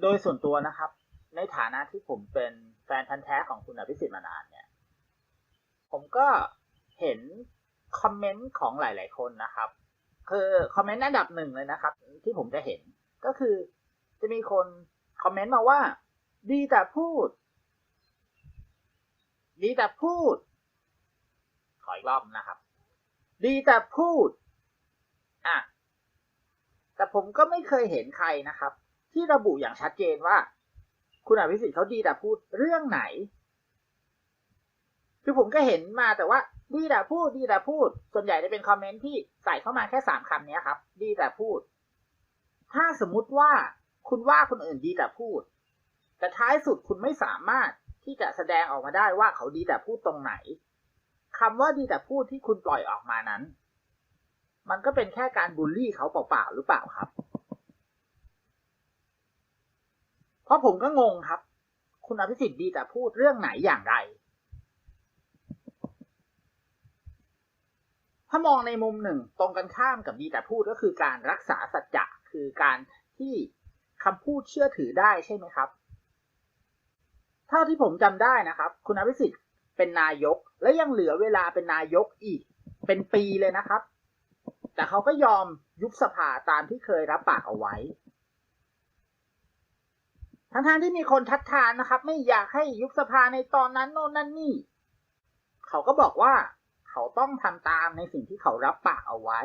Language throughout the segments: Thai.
โดยส่วนตัวนะครับ ในฐานะที่ผมเป็นแฟนพันธ์แท้ของคุณอภิสิทธิ์มานานเนี่ย ผมก็เห็นคอมเมนต์ของหลาย ๆ คนนะครับ คือคอมเมนต์อันดับหนึ่งเลยนะครับ ที่ผมจะเห็นก็คือจะมีคนคอมเมนต์มาว่า ดีแต่พูด ดีแต่พูด ขออีกรอบนะครับ ดีแต่พูดอะแต่ผมก็ไม่เคยเห็นใครนะครับ ที่ระบุอย่างชัดเจนว่า คุณอภิสิทธิ์เขาดีแต่พูดเรื่องไหน คือผมก็เห็นมาแต่ว่า ดีแต่พูดดีแต่พูด ส่วนใหญ่จะเป็นคอมเมนต์ที่ใส่เข้ามาแค่สามคำนี้ครับ ดีแต่พูด ถ้าสมมุติว่าคุณว่าคนอื่นดีแต่พูด แต่ท้ายสุดคุณไม่สามารถที่จะแสดงออกมาได้ว่าเขาดีแต่พูดตรงไหนคำว่าดีแต่พูดที่คุณปล่อยออกมานั้น มันก็เป็นแค่การบูลลี่เขาเปล่าๆหรือเปล่าครับ เพราะผมก็งงครับ คุณอภิสิทธิ์ดีแต่พูดเรื่องไหนอย่างไร ถ้ามองในมุมหนึ่งตรงกันข้ามกับดีแต่พูดก็คือการรักษาสัจจะคือการที่คำพูดเชื่อถือได้ใช่ไหมครับ เท่าที่ผมจำได้นะครับ คุณอภิสิทธิ์เป็นนายก และยังเหลือเวลาเป็นนายกอีก เป็นปีเลยนะครับ แต่เขาก็ยอมยุบสภาตามที่เคยรับปากเอาไว้ ทั้งๆที่มีคนทัดทานนะครับ ไม่อยากให้ยุบสภาในตอนนั้นโน่นนั่นนี่ เขาก็บอกว่า เขาต้องทำตามในสิ่งที่เขารับปากเอาไว้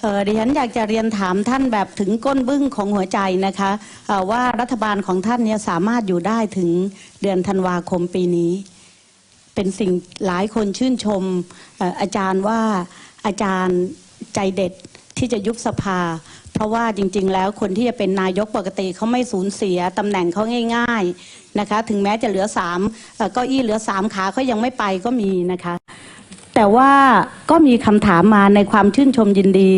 เออดิฉันอยากจะเรียนถามท่านแบบถึงก้นบึ้งของหัวใจนะคะว่ารัฐบาลของท่านเนี่ยสามารถอยู่ได้ถึงเดือนธันวาคมปีนี้ เป็นสิ่งหลายคนชื่นชมออาจารย์ว่าอาจารย์ใจเด็ดที่จะยุบสภา เพราะว่าจริง ๆ แล้วคนที่จะเป็นนายกปกติเขาไม่สูญเสียตำแหน่งเขาง่าย ๆนะคะ ถึงแม้จะเหลือสามเก้าอี้เหลือสามขาเขายังไม่ไปก็มีนะคะ แต่ว่าก็มีคำถามมาในความชื่นชมยินดี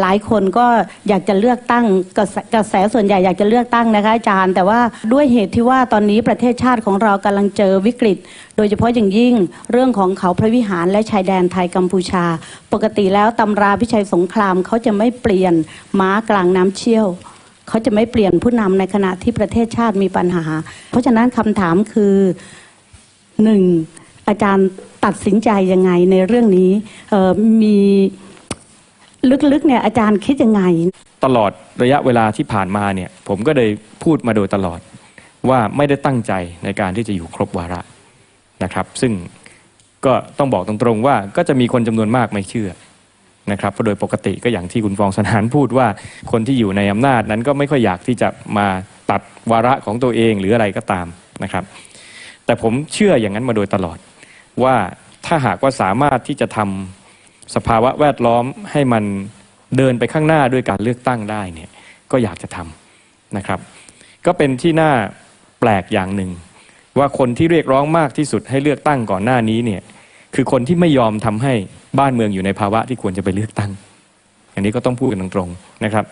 หลายคนก็อยากจะเลือกตั้งกระกระแสส่วนใหญ่อยากจะเลือกตั้งนะคะอาจารย์ แต่ว่าด้วยเหตุที่ว่าตอนนี้ประเทศชาติของเรากำลังเจอวิกฤต โดยเฉพาะอย่างยิ่งเรื่องของเขาพระวิหารและชายแดนไทยกัมพูชา ปกติแล้วตำราพิชัยสงครามเขาจะไม่เปลี่ยนม้ากลางน้ำเชี่ยวเขาจะไม่เปลี่ยนผู้นำในขณะที่ประเทศชาติมีปัญหา เพราะฉะนั้นคำถามคือหนึ่ง อาจารย์ตัดสินใจยังไงในเรื่องนี้มีลึกๆเนี่ยอาจารย์คิดยังไง ตลอดระยะเวลาที่ผ่านมาเนี่ยผมก็ได้พูดมาโดยตลอดว่าไม่ได้ตั้งใจในการที่จะอยู่ครบวาระนะครับ ซึ่งก็ต้องบอกตรงๆว่าก็จะมีคนจำนวนมากไม่เชื่อนะครับเพราะโดยปกติก็อย่างที่คุณฟองสนานพูดว่าคนที่อยู่ในอำนาจนั้นก็ไม่ค่อยอยากที่จะมาตัดวาระของตัวเองหรืออะไรก็ตามนะครับ แต่ผมเชื่ออย่างนั้นมาโดยตลอด ว่าถ้าหากว่าสามารถที่จะทำสภาวะแวดล้อมให้มันเดินไปข้างหน้าด้วยการเลือกตั้งได้เนี่ยก็อยากจะทำนะครับ ก็เป็นที่น่าแปลกอย่างหนึ่ง ว่าคนที่เรียกร้องมากที่สุดให้เลือกตั้งก่อนหน้านี้เนี่ยคือคนที่ไม่ยอมทำให้บ้านเมืองอยู่ในภาวะที่ควรจะไปเลือกตั้ง อันนี้ก็ต้องพูดกันตรงๆนะครับ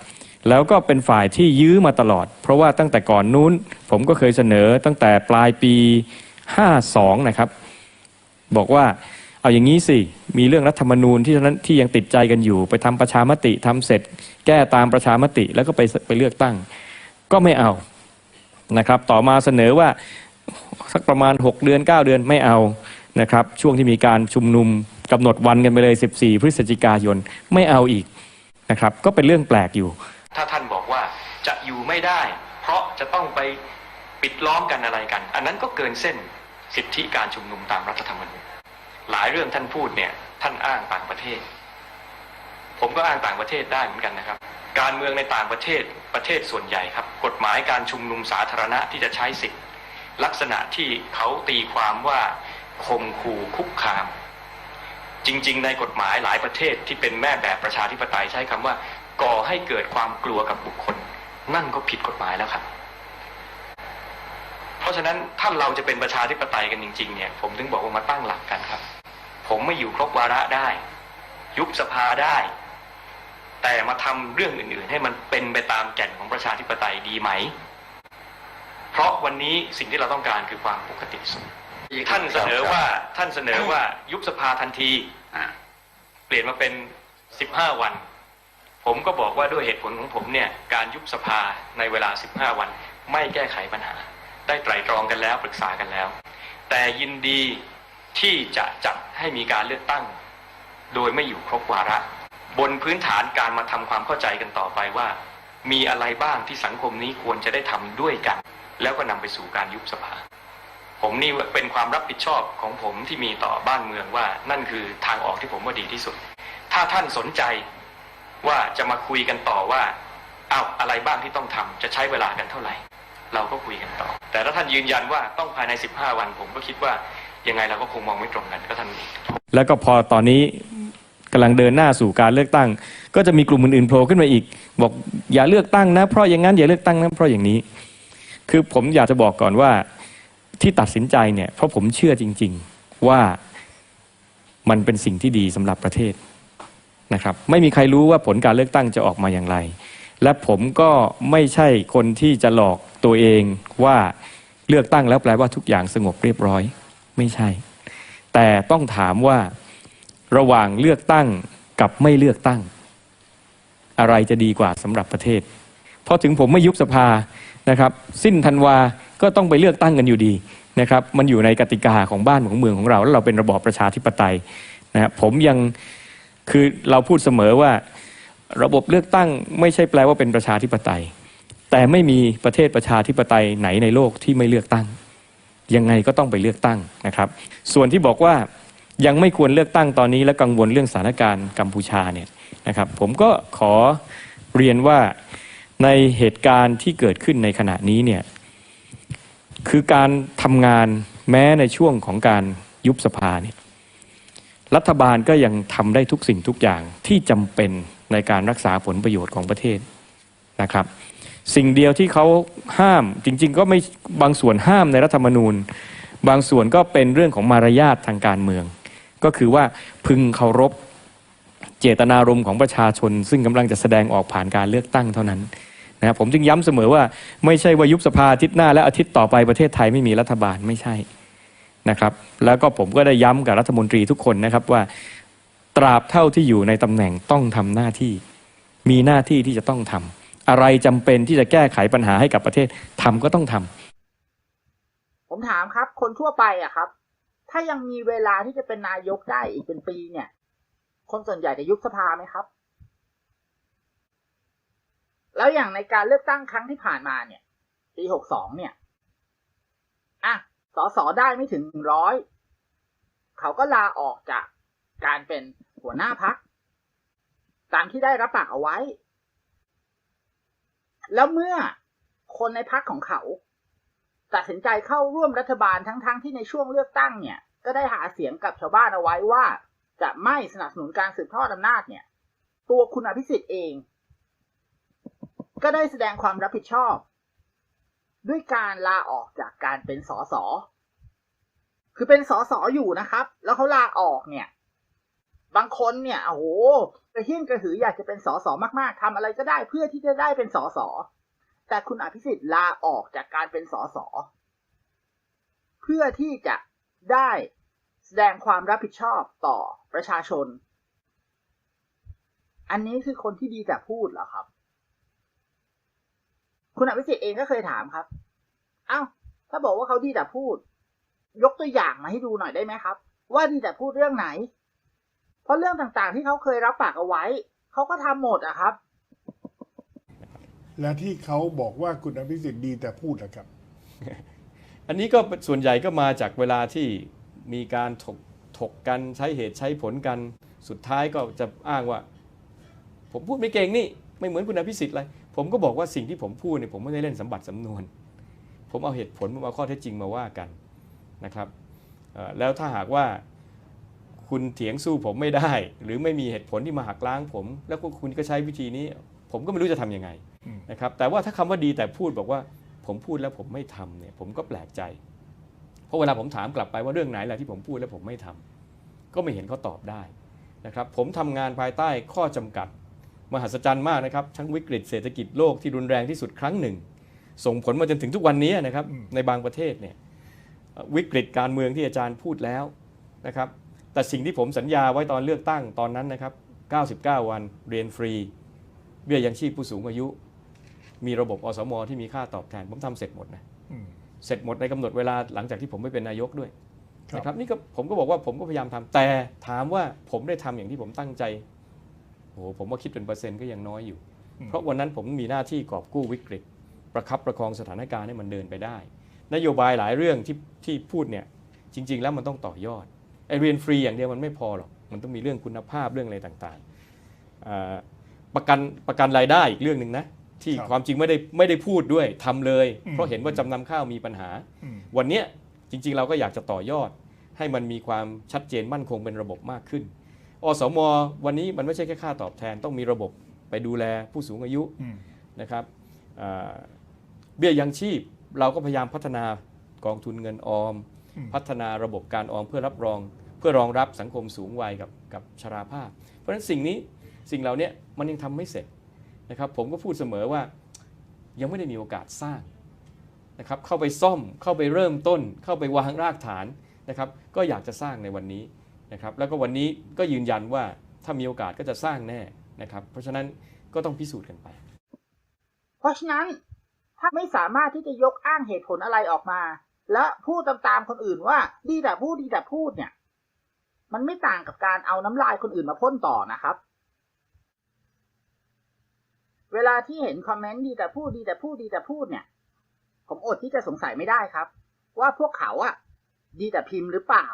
แล้วก็เป็นฝ่ายที่ยื้อมาตลอด เพราะว่าตั้งแต่ก่อนนู้น ผมก็เคยเสนอตั้งแต่ปลายปี 52 นะครับ บอกว่าเอาอย่างนี้สิ มีเรื่องรัฐธรรมนูญที่นั้นที่ยังติดใจกันอยู่ ไปทำประชามติทำเสร็จ แก้ตามประชามติแล้วก็ไปไปเลือกตั้ง ก็ไม่เอานะครับ ต่อมาเสนอว่าสักประมาณ 6 เดือน 9 เดือนไม่เอานะครับ ช่วงที่มีการชุมนุมกำหนดวันกันไปเลย 14 พฤศจิกายนไม่เอาอีกนะครับ ก็เป็นเรื่องแปลกอยู่ ถ้าท่านบอกว่าจะอยู่ไม่ได้ เพราะจะต้องไปปิดล้อมกันอะไรกัน อันนั้นก็เกินเส้น สิทธิการชุมนุมตามรัฐธรรมนูญหลายเรื่องท่านพูดเนี่ย ท่านอ้างต่างประเทศ ผมก็อ้างต่างประเทศได้เหมือนกันนะครับ การเมืองในต่างประเทศประเทศส่วนใหญ่ครับ กฎหมายการชุมนุมสาธารณะที่จะใช้สิทธิลักษณะที่เขาตีความว่าข่มขู่คุกคาม จริง ๆ ในกฎหมายหลายประเทศที่เป็นแม่แบบประชาธิปไตยใช้คำว่า ก่อให้เกิดความกลัวกับบุคคล นั่นก็ผิดกฎหมายแล้วครับ เพราะฉะนั้นถ้าเราจะเป็นประชาธิปไตยกันจริงๆเนี่ยผมถึงบอกว่ามาตั้งหลักกันครับ ผมไม่อยู่ครบวาระได้ ยุบสภาได้ แต่มาทำเรื่องอื่นๆ ให้มันเป็นไปตามแก่นของประชาธิปไตยดีไหม เพราะวันนี้สิ่งที่เราต้องการคือความปกติสุขท่านเสนอว่าท่านเสนอว่ายุบสภาทันทีเปลี่ยนมาเป็น15วัน ผมก็บอกว่าด้วยเหตุผลของผมเนี่ยการยุบสภาในเวลา15วัน ไม่แก้ไขปัญหา ได้ไตรตรองกันแล้วปรึกษากันแล้ว แต่ยินดีที่จะจัดให้มีการเลือกตั้ง โดยไม่อยู่ครบวาระ บนพื้นฐานการมาทำความเข้าใจกันต่อไปว่า มีอะไรบ้างที่สังคมนี้ควรจะได้ทำด้วยกัน แล้วก็นำไปสู่การยุบสภา ผมนี่เป็นความรับผิดชอบของผมที่มีต่อบ้านเมืองว่า นั่นคือทางออกที่ผมว่าดีที่สุด ถ้าท่านสนใจว่าจะมาคุยกันต่อว่าอ้าวอะไรบ้างที่ต้องทำจะใช้เวลากันเท่าไหร่ เราก็คุยกันต่อ แต่ถ้าท่านยืนยันว่าต้องภายใน 15 วัน ผมก็คิดว่ายังไงเราก็คงมองไม่ตรงกันก็ท่านแล้วก็พอตอนนี้กำลังเดินหน้าสู่การเลือกตั้ง ก็จะมีกลุ่มอื่นๆโผล่ขึ้นมาอีก บอกอย่าเลือกตั้งนะ เพราะอย่างนั้นอย่าเลือกตั้งนะเพราะอย่างนี้ คือผมอยากจะบอกก่อนว่าที่ตัดสินใจเนี่ยเพราะผมเชื่อจริง ๆว่ามันเป็นสิ่งที่ดีสำหรับประเทศนะครับ ไม่มีใครรู้ว่าผลการเลือกตั้งจะออกมาอย่างไร และผมก็ไม่ใช่คนที่จะหลอกตัวเองว่าเลือกตั้งแล้วแปลว่าทุกอย่างสงบเรียบร้อย ไม่ใช่ แต่ต้องถามว่าระหว่างเลือกตั้งกับไม่เลือกตั้ง อะไรจะดีกว่าสำหรับประเทศเพราะถึงผมไม่ยุบสภานะครับ สิ้นธันวาก็ต้องไปเลือกตั้งกันอยู่ดีนะครับมันอยู่ในกติกาของบ้านของเมืองของเรา แล้วเราเป็นระบอบประชาธิปไตยนะครับผมยังคือเราพูดเสมอว่า ระบบเลือกตั้งไม่ใช่แปลว่าเป็นประชาธิปไตย แต่ไม่มีประเทศประชาธิปไตยไหนในโลกที่ไม่เลือกตั้ง ยังไงก็ต้องไปเลือกตั้งนะครับ ส่วนที่บอกว่ายังไม่ควรเลือกตั้งตอนนี้และกังวลเรื่องสถานการณ์กัมพูชาเนี่ยนะครับ ผมก็ขอเรียนว่าในเหตุการณ์ที่เกิดขึ้นในขณะนี้เนี่ยคือการทำงานแม้ในช่วงของการยุบสภาเนี่ยรัฐบาลก็ยังทำได้ทุกสิ่งทุกอย่างที่จำเป็น ในการรักษาผลประโยชน์ของประเทศนะครับ สิ่งเดียวที่เขาห้ามจริง ๆ ก็ไม่บางส่วนห้ามในรัฐธรรมนูญ บางส่วนก็เป็นเรื่องของมารยาททางการเมือง ก็คือว่าพึงเคารพเจตนารมณ์ของประชาชน ซึ่งกำลังจะแสดงออกผ่านการเลือกตั้งเท่านั้นนะครับผมจึงย้ำเสมอว่าไม่ใช่ว่ายุบสภาอาทิตย์หน้าและอาทิตย์ต่อไปประเทศไทยไม่มีรัฐบาลไม่ใช่นะครับ แล้วก็ผมก็ได้ย้ำกับรัฐมนตรีทุกคนนะครับว่า ตราบเท่าที่อยู่ในตำแหน่งต้องทำหน้าที่ มีหน้าที่ที่จะต้องทำอะไรจำเป็นที่จะแก้ไขปัญหาให้กับประเทศทำก็ต้องทำผมถามครับ คนทั่วไปอะครับ ถ้ายังมีเวลาที่จะเป็นนายกได้อีกเป็นปีเนี่ย คนส่วนใหญ่จะยุบสภาไหมครับ แล้วอย่างในการเลือกตั้งครั้งที่ผ่านมาเนี่ย ปีหกสองเนี่ยอะสอสอได้ไม่ถึงร้อยเขาก็ลาออกจาก การเป็นหัวหน้าพักตามที่ได้รับปากเอาไว้ แล้วเมื่อคนในพักของเขา ตัดสินใจเข้าร่วมรัฐบาลทั้งๆทที่ในช่วงเลือกตั้งเนี่ย ก็ได้หาเสียงกับชาวบ้านเอาไว้ว่า จะไม่สนับสนุนการสืบทอดอำนาจเนี่ย ตัวคุณอภิสิทธิ์เอง ก็ได้แสดงความรับผิดชอบ ด้วยการลาออกจากการเป็นสสคือเป็นสสอยู่นะครับ แล้วเขาลาออกเนี่ย บางคนเนี่ยโอ้โหกระเฮี้ยนกระหืออยากจะเป็นสสมากๆทำอะไรก็ได้เพื่อที่จะได้เป็นสสแต่คุณอภิสิทธิ์ลาออกจากการเป็นสสเพื่อที่จะได้แสดงความรับผิดชอบต่อประชาชน อันนี้คือคนที่ดีแต่พูดเหรอครับ คุณอภิสิทธิ์เองก็เคยถามครับ เอ้า ถ้าบอกว่าเขาดีแต่พูด ยกตัวอย่างมาให้ดูหน่อยได้ไหมครับ ว่าดีแต่พูดเรื่องไหน เพราะเรื่องต่างๆ ที่เขาเคยรับปากเอาไว้ เขาก็ทำหมดอะครับ และที่เขาบอกว่าคุณอภิสิทธิ์ดีแต่พูดนะครับ อันนี้ก็ส่วนใหญ่ก็มาจากเวลาที่มีการถกถกกันใช้เหตุใช้ผลกัน สุดท้ายก็จะอ้างว่า ผมพูดไม่เก่งนี่ไม่เหมือนคุณอภิสิทธิ์เลยผมก็บอกว่าสิ่งที่ผมพูดเนี่ยผมไม่ได้เล่นสมบัติสำนวน ผมเอาเหตุผลผมเอาข้อเท็จจริงมาว่ากันนะครับเอ่อแล้วถ้าหากว่า คุณเถียงสู้ผมไม่ได้ หรือไม่มีเหตุผลที่มาหักล้างผม แล้วก็คุณก็ใช้วิธีนี้ ผมก็ไม่รู้จะทำยังไงอืมนะครับแต่ว่าถ้าคำว่าดีแต่พูดบอกว่า ผมพูดแล้วผมไม่ทำเนี่ยผมก็แปลกใจ เพราะเวลาผมถามกลับไปว่าเรื่องไหนแหละที่ผมพูดแล้วผมไม่ทำก็ไม่เห็นเขาตอบได้นะครับผมทำงานภายใต้ข้อจำกัด มหัศจรรย์มากนะครับทั้งวิกฤตเศรษฐกิจโลกที่รุนแรงที่สุดครั้งหนึ่ง ส่งผลมาจนถึงทุกวันนี้นะครับอืมในบางประเทศเนี่ยเอ่อวิกฤตการเมืองที่อาจารย์พูดแล้วนะครับ แต่สิ่งที่ผมสัญญาไว้ตอนเลือกตั้งตอนนั้นนะครับ 99 วันเรียนฟรี เบี้ยยังชีพผู้สูงอายุ มีระบบอสมที่มีค่าตอบแทน ผมทำเสร็จหมดนะอืมเสร็จหมดในกำหนดเวลาหลังจากที่ผมไม่เป็นนายกด้วยครับนะครับนี่ก็ผมก็บอกว่าผมก็พยายามทำแต่ถามว่าผมได้ทำอย่างที่ผมตั้งใจโอ้โหผมว่าคิดเป็นเปอร์เซ็นต์ก็ยังน้อยอยู่ เพราะวันนั้นผมมีหน้าที่กอบกู้วิกฤต ประคับประคองสถานการณ์ให้มันเดินไปได้ นโยบายหลายเรื่องที่ที่พูดเนี่ยจริง ๆ แล้วมันต้องต่อยอดไอ เรียนฟรีอย่างเดียวมันไม่พอหรอก มันต้องมีเรื่องคุณภาพเรื่องอะไรต่างๆอ่าประกันประกันรายได้อีกเรื่องหนึ่งนะ ที่ครับความจริงไม่ได้ไม่ได้พูดด้วยทำเลยอืมเพราะเห็นว่าจำนำข้าวมีปัญหาอืมวันเนี้ยจริง ๆ เราก็อยากจะต่อยอด ให้มันมีความชัดเจนมั่นคงเป็นระบบมากขึ้น อสม วันนี้มันไม่ใช่แค่ค่าตอบแทนต้องมีระบบไปดูแลผู้สูงอายุอืมนะครับอ่าเบี้ยยังชีพเราก็พยายามพัฒนากองทุนเงินออมอืมพัฒนาระบบการออมเพื่อรับรองเพื่อรองรับสังคมสูงวัยกับกับชราภาพ เพราะฉะนั้นสิ่งนี้สิ่งเหล่านี้มันยังทำไม่เสร็จนะครับ ผมก็พูดเสมอว่ายังไม่ได้มีโอกาสสร้างนะครับเข้าไปซ่อมเข้าไปเริ่มต้น เข้าไปวางรากฐานนะครับ ก็อยากจะสร้างในวันนี้นะครับ แล้วก็วันนี้ก็ยืนยันว่าถ้ามีโอกาสก็จะสร้างแน่นะครับ เพราะฉะนั้นก็ต้องพิสูจน์กันไป เพราะฉะนั้นถ้าไม่สามารถที่จะยกอ้างเหตุผลอะไรออกมา และพูดตามๆคนอื่นว่าดีแต่พูดดีแต่พูดเนี่ย มันไม่ต่างกับการเอาน้ำลายคนอื่นมาพ่นต่อนะครับ เวลาที่เห็นคอมเมนต์ดีแต่พูดดีแต่พูดดีแต่พูดเนี่ย ผมอดที่จะสงสัยไม่ได้ครับ ว่าพวกเขาอะดีแต่พิมพ์หรือเปล่า